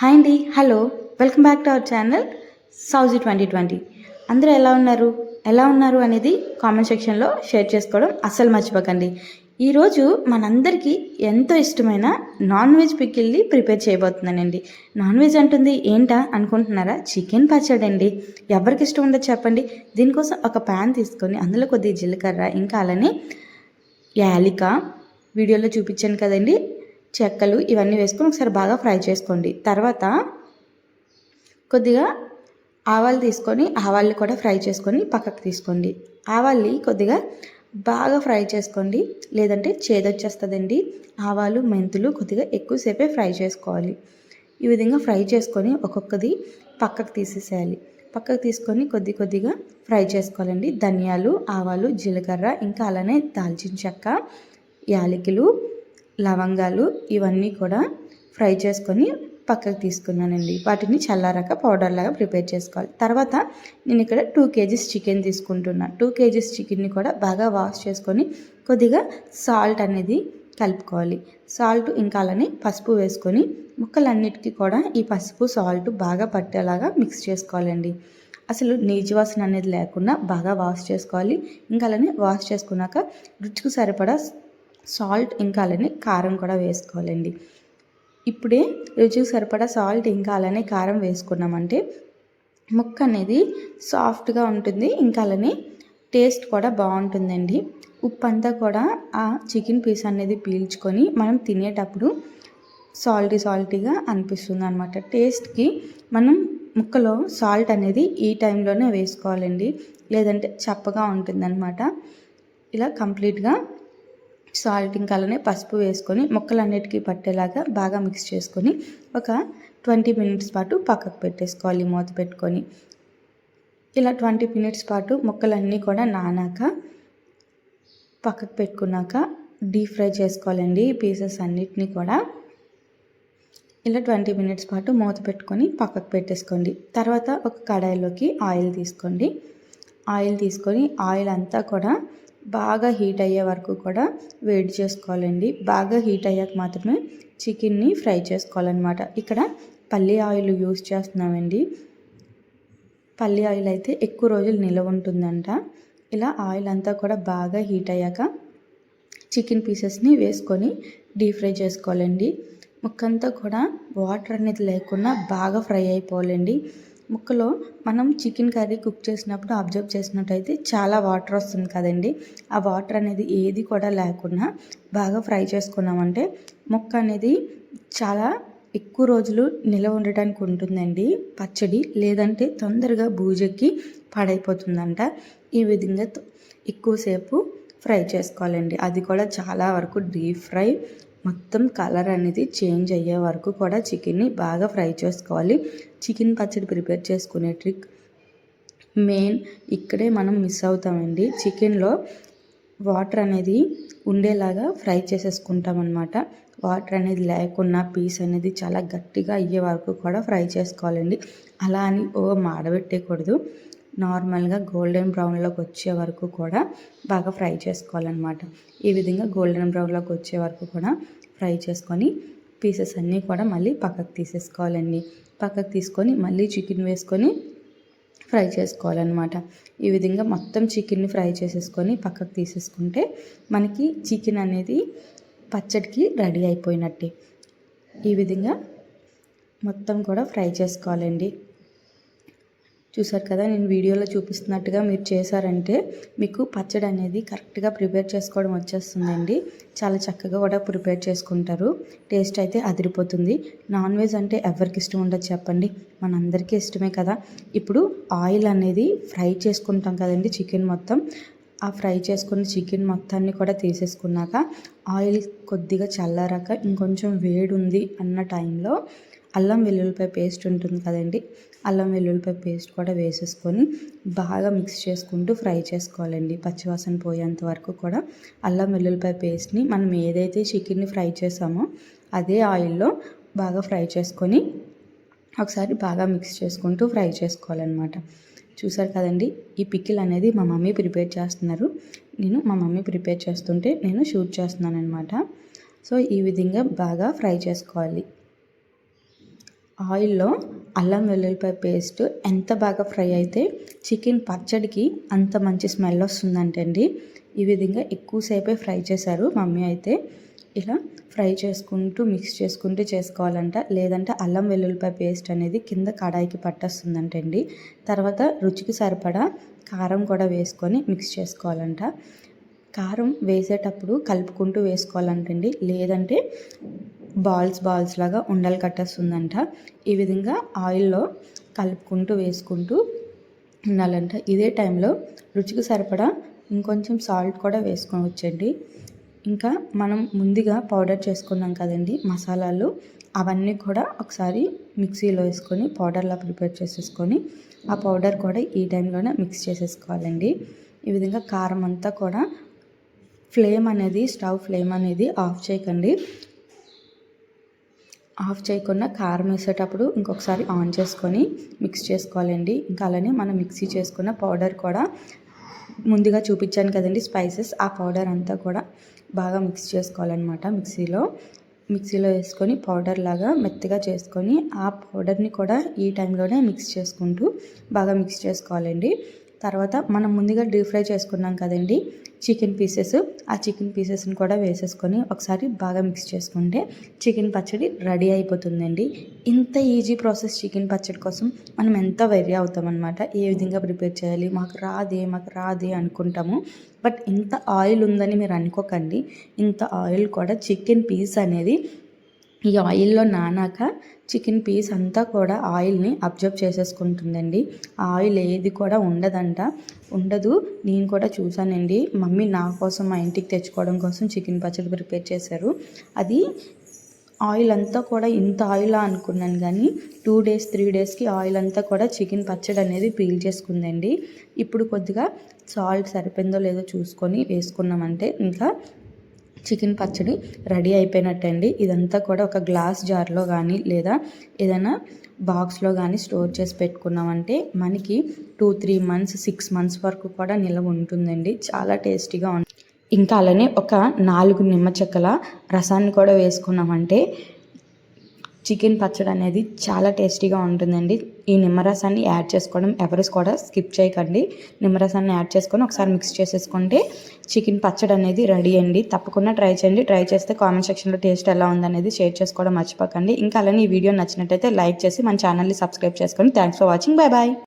Hi అండి hello. Welcome back to our channel Sowji twenty twenty. అందరూ ఎలా ఉన్నారు? ఎలా ఉన్నారు అనేది కామెంట్ సెక్షన్లో షేర్ చేసుకోవడం అస్సలు మర్చిపోకండి. ఈరోజు మనందరికీ ఎంతో ఇష్టమైన నాన్ వెజ్ పికిల్ని ప్రిపేర్ చేయబోతున్నానండి. నాన్ వెజ్ అంటుంది ఏంటా? అనుకుంటున్నారా? చికెన్ పచ్చడి అండి ఎవరికి ఇష్టం ఉండదు చెప్పండి. దీనికోసం ఒక ప్యాన్ తీసుకొని అందులో కొద్దిగా జీలకర్ర ఇంకా అలానే యాలిక వీడియోలో చూపించాను కదండి. చెక్కలు ఇవన్నీ వేసుకొని ఒకసారి బాగా ఫ్రై చేసుకోండి. తర్వాత కొద్దిగా ఆవాలు తీసుకొని ఆవాళ్ళు కూడా ఫ్రై చేసుకొని పక్కకు తీసుకోండి. ఆవాల్ని కొద్దిగా బాగా ఫ్రై చేసుకోండి. లేదంటే చేదొచ్చేస్తుందండి. ఆవాలు మెంతులు కొద్దిగా ఎక్కువసేపే ఫ్రై చేసుకోవాలి. ఈ విధంగా ఫ్రై చేసుకొని ఒక్కొక్కది పక్కకు తీసేసేయాలి. పక్కకు తీసుకొని కొద్ది కొద్దిగా ఫ్రై చేసుకోవాలండి. ధనియాలు ఆవాలు జీలకర్ర ఇంకా అలానే దాల్చిన చెక్క యాలకులు లవంగాలు ఇవన్నీ కూడా ఫ్రై చేసుకొని పక్కకు తీసుకున్నానండి. వాటిని చల్లారాక పౌడర్ లాగా ప్రిపేర్ చేసుకోవాలి. తర్వాత నేను ఇక్కడ టూ కేజీస్ చికెన్ తీసుకుంటున్నాను టూ కేజీస్ చికెన్ని కూడా బాగా వాష్ చేసుకొని కొద్దిగా సాల్ట్ అనేది కలుపుకోవాలి. సాల్ట్ ఇంకా అలానే పసుపు వేసుకొని ముక్కలన్నిటికీ కూడా ఈ పసుపు సాల్ట్ బాగా పట్టేలాగా మిక్స్ చేసుకోవాలండి. అసలు నీచు వాసన అనేది లేకుండా బాగా వాష్ చేసుకోవాలి. ఇంకా అలానే వాష్ చేసుకున్నాక రుచికి సరిపడా సాల్ట్ ఇంకా అలానే కారం కూడా వేసుకోవాలండి. ఇప్పుడే రుచికి సరిపడా సాల్ట్ ఇంకా అలానే కారం వేసుకున్నామంటే ముక్క అనేది సాఫ్ట్గా ఉంటుంది ఇంకా అలానే టేస్ట్ కూడా బాగుంటుందండి. ఉప్పు అంతా కూడా ఆ చికెన్ పీస్ అనేది పీల్చుకొని మనం తినేటప్పుడు సాల్టీ సాల్టీగా అనిపిస్తుంది అనమాట టేస్ట్కి మనం ముక్కలో సాల్ట్ అనేది ఈ టైంలోనే వేసుకోవాలండి లేదంటే చప్పగా ఉంటుందన్నమాట. ఇలా కంప్లీట్గా సాల్ట్ ఇంకా అలానే పసుపు వేసుకొని ముక్కలన్నిటికీ పట్టేలాగా బాగా మిక్స్ చేసుకొని ఒక ట్వంటీ మినిట్స్ పాటు పక్కకు పెట్టేసుకోవాలి మూత పెట్టుకొని. ఇలా ట్వంటీ మినిట్స్ పాటు ముక్కలన్నీ కూడా నానాక పక్కకు పెట్టుకున్నాక డీప్ ఫ్రై చేసుకోవాలండి. పీసెస్ అన్నిటినీ కూడా ఇలా ట్వంటీ మినిట్స్ పాటు మూత పెట్టుకొని పక్కకు పెట్టేసుకోండి. తర్వాత ఒక కడాయిలోకి ఆయిల్ తీసుకోండి. ఆయిల్ తీసుకొని ఆయిల్ అంతా కూడా బాగా హీట్ అయ్యే వరకు కూడా వేడి చేసుకోవాలండి. బాగా హీట్ అయ్యాక మాత్రమే చికెన్ని ఫ్రై చేసుకోవాలన్నమాట. ఇక్కడ పల్లి ఆయిల్ యూస్ చేస్తున్నామండి. పల్లి ఆయిల్ అయితే ఎక్కువ రోజులు నిలవ ఉంటుందంట. ఇలా ఆయిల్ అంతా కూడా బాగా హీట్ అయ్యాక చికెన్ పీసెస్ని వేసుకొని డీప్ ఫ్రై చేసుకోవాలండి. ముక్కంతా కూడా వాటర్ అనేది లేకుండా బాగా ఫ్రై అయిపోవాలండి. ముక్కలో మనం చికెన్ కర్రీ కుక్ చేసినప్పుడు అబ్జర్వ్ చేసినట్టయితే చాలా వాటర్ వస్తుంది కదండి. ఆ వాటర్ అనేది ఏది కూడా లేకుండా బాగా ఫ్రై చేసుకున్నామంటే ముక్క అనేది చాలా ఎక్కువ రోజులు నిలవ ఉండటానికి ఉంటుందండి. పచ్చడి లేదంటే తొందరగా బూజెక్కి పాడైపోతుందంట. ఈ విధంగా ఎక్కువసేపు ఫ్రై చేసుకోవాలండి. అది కూడా చాలా వరకు డీప్ ఫ్రై మొత్తం కలర్ అనేది చేంజ్ అయ్యే వరకు కూడా చికెన్ని బాగా ఫ్రై చేసుకోవాలి. చికెన్ పచ్చడి ప్రిపేర్ చేసుకునే ట్రిక్ మెయిన్ ఇక్కడే మనం మిస్ అవుతామండి. చికెన్లో వాటర్ అనేది ఉండేలాగా ఫ్రై చేసేసుకుంటాం అనమాట వాటర్ అనేది లేకుండా పీస్ అనేది చాలా గట్టిగా అయ్యే వరకు కూడా ఫ్రై చేసుకోవాలండి. అలా అని ఓ మాడబెట్టేయకూడదు. నార్మల్గా గోల్డెన్ బ్రౌన్లోకి వచ్చే వరకు కూడా బాగా ఫ్రై చేసుకోవాలన్నమాట. ఈ విధంగా గోల్డెన్ బ్రౌన్లోకి వచ్చే వరకు కూడా ఫ్రై చేసుకొని పీసెస్ అన్నీ కూడా మళ్ళీ పక్కకు తీసేసుకోవాలండి. పక్కకు తీసుకొని మళ్ళీ చికెన్ వేసుకొని ఫ్రై చేసుకోవాలన్నమాట. ఈ విధంగా మొత్తం చికెన్ని ఫ్రై చేసేసుకొని పక్కకు తీసేసుకుంటే మనకి చికెన్ అనేది పచ్చడికి రెడీ అయిపోయినట్టే. ఈ విధంగా మొత్తం కూడా ఫ్రై చేసుకోవాలండి. చూసారు కదా నేను వీడియోలో చూపిస్తున్నట్టుగా మీరు చేశారంటే మీకు పచ్చడి అనేది కరెక్ట్గా ప్రిపేర్ చేసుకోవడం వచ్చేస్తుందండి. చాలా చక్కగా కూడా ప్రిపేర్ చేసుకుంటారు. టేస్ట్ అయితే అదిరిపోతుంది. నాన్ వెజ్ అంటే ఎవరికి ఇష్టం ఉండదు చెప్పండి. మనందరికీ ఇష్టమే కదా. ఇప్పుడు ఆయిల్ అనేది ఫ్రై చేసుకుంటాం కదండి చికెన్ మొత్తం. ఆ ఫ్రై చేసుకున్న చికెన్ మొత్తాన్ని కూడా తీసేసుకున్నాక ఆయిల్ కొద్దిగా చల్లారాక ఇంకొంచెం వేడి ఉంది అన్న టైంలో అల్లం వెల్లుల్లిపాయ పేస్ట్ ఉంటుంది కదండి అల్లం వెల్లుల్లిపాయ పేస్ట్ కూడా వేసేసుకొని బాగా మిక్స్ చేసుకుంటూ ఫ్రై చేసుకోవాలండి. పచ్చివాసన పోయేంత వరకు కూడా అల్లం వెల్లుల్లిపాయ పేస్ట్ని మనం ఏదైతే చికెన్ని ఫ్రై చేసామో అదే ఆయిల్లో బాగా ఫ్రై చేసుకొని ఒకసారి బాగా మిక్స్ చేసుకుంటూ ఫ్రై చేసుకోవాలన్నమాట. చూసారు కదండి ఈ పిక్కిల్ అనేది మా మమ్మీ ప్రిపేర్ చేస్తున్నారు. నేను మా మమ్మీ ప్రిపేర్ చేస్తుంటే నేను షూట్ చేస్తున్నాను అనమాట సో ఈ విధంగా బాగా ఫ్రై చేసుకోవాలి. ఆయిల్లో అల్లం వెల్లుల్లిపాయ పేస్ట్ ఎంత బాగా ఫ్రై అయితే చికెన్ పచ్చడికి అంత మంచి స్మెల్ వస్తుందంటండి ఈ విధంగా ఎక్కువసేపే ఫ్రై చేశారు మమ్మీ అయితే. ఇలా ఫ్రై చేసుకుంటూ మిక్స్ చేసుకుంటూ చేసుకోవాలంట. లేదంటే అల్లం వెల్లుల్లిపాయ పేస్ట్ అనేది కింద కడాయికి పట్టేస్తుందంటండి తర్వాత రుచికి సరిపడా కారం కూడా వేసుకొని మిక్స్ చేసుకోవాలంట. కారం వేసేటప్పుడు కలుపుకుంటూ వేసుకోవాలంటండి. లేదంటే బాల్స్ బాల్స్ లాగా ఉండలు కట్టేస్తుందంట. ఈ విధంగా ఆయిల్లో కలుపుకుంటూ వేసుకుంటూ ఉండాలంట. ఇదే టైంలో రుచికి సరిపడా ఇంకొంచెం సాల్ట్ కూడా వేసుకోవచ్చండి ఇంకా మనం ముందుగా పౌడర్ చేసుకున్నాం కదండి మసాలాలు అవన్నీ కూడా ఒకసారి మిక్సీలో వేసుకొని పౌడర్లా ప్రిపేర్ చేసేసుకొని ఆ పౌడర్ కూడా ఈ టైంలోనే మిక్స్ చేసేసుకోవాలండి. ఈ విధంగా కారం అంతా కూడా ఫ్లేమ్ అనేది స్టవ్ ఫ్లేమ్ అనేది ఆఫ్ చేయకండి. ఆఫ్ చేయకుండా కారం వేసేటప్పుడు ఇంకొకసారి ఆన్ చేసుకొని మిక్స్ చేసుకోవాలండి. ఇంకా అలానే మనం మిక్సీ చేసుకున్న పౌడర్ కూడా ముందుగా చూపించాను కదండి స్పైసెస్. ఆ పౌడర్ అంతా కూడా బాగా మిక్స్ చేసుకోవాలన్నమాట మిక్సీలో. మిక్సీలో వేసుకొని పౌడర్ లాగా మెత్తగా చేసుకొని ఆ పౌడర్ని కూడా ఈ టైంలోనే మిక్స్ చేసుకుంటూ బాగా మిక్స్ చేసుకోవాలండి. తర్వాత మనం ముందుగా డీప్ ఫ్రై చేసుకున్నాం కదండి చికెన్ పీసెస్. ఆ చికెన్ పీసెస్ని కూడా వేసేసుకొని ఒకసారి బాగా మిక్స్ చేసుకుంటే చికెన్ పచ్చడి రెడీ అయిపోతుందండి. ఇంత ఈజీ ప్రాసెస్ చికెన్ పచ్చడి కోసం మనం ఎంత వెరీ అవుతాం అనమాట ఏ విధంగా ప్రిపేర్ చేయాలి మాకు రాదే మాకు రాదే అనుకుంటాము. బట్ ఇంత ఆయిల్ ఉందని మీరు అనుకోకండి ఇంత ఆయిల్ కూడా చికెన్ పీస్ అనేది ఈ ఆయిల్లో నానాక చికెన్ పీస్ అంతా కూడా ఆయిల్ని అబ్జర్వ్ చేసేసుకుంటుందండి. ఆయిల్ ఏది కూడా ఉండదంట. ఉండదు. నేను కూడా చూశానండి. మమ్మీ నా కోసం మా ఇంటికి తెచ్చుకోవడం కోసం చికెన్ పచ్చడి ప్రిపేర్ చేశారు. అది ఆయిల్ అంతా కూడా ఇంత ఆయిల్ అనుకున్నాను కానీ టూ డేస్ త్రీ డేస్కి ఆయిల్ అంతా కూడా చికెన్ పచ్చడి అనేది పీల్ చేసుకుందండి. ఇప్పుడు కొద్దిగా సాల్ట్ సరిపోయిందో లేదో చూసుకొని వేసుకున్నామంటే ఇంకా చికెన్ పచ్చడి రెడీ అయిపోయినట్టండి. ఇదంతా కూడా ఒక గ్లాస్ జార్లో కానీ లేదా ఏదైనా బాక్స్లో కానీ స్టోర్ చేసి పెట్టుకున్నామంటే మనకి two three months six months వరకు కూడా నిల్వ ఉంటుందండి. చాలా టేస్టీగా ఉంటుంది ఇంకా అలానే ఒక నాలుగు నిమ్మ చెక్కల రసాన్ని కూడా వేసుకున్నామంటే చికెన్ పచ్చడి అనేది చాలా టేస్టీగా ఉంటుందండి. ఈ నిమ్మరసాన్ని యాడ్ చేసుకోవడం ఎవరు కూడా స్కిప్ చేయకండి. నిమ్మరసాన్ని యాడ్ చేసుకొని ఒకసారి మిక్స్ చేసేసుకుంటే చికెన్ పచ్చడి అనేది రెడీ అండి. తప్పకుండా ట్రై చేయండి. ట్రై చేస్తే కామెంట్ సెక్షన్లో టేస్ట్ ఎలా ఉందనేది షేర్ చేసుకోవడం మర్చిపోకండి. ఇంకా అలానే ఈ వీడియో నచ్చినట్టయితే లైక్ చేసి మన ఛానల్ని సబ్స్క్రైబ్ చేసుకొని thanks for watching. Bye bye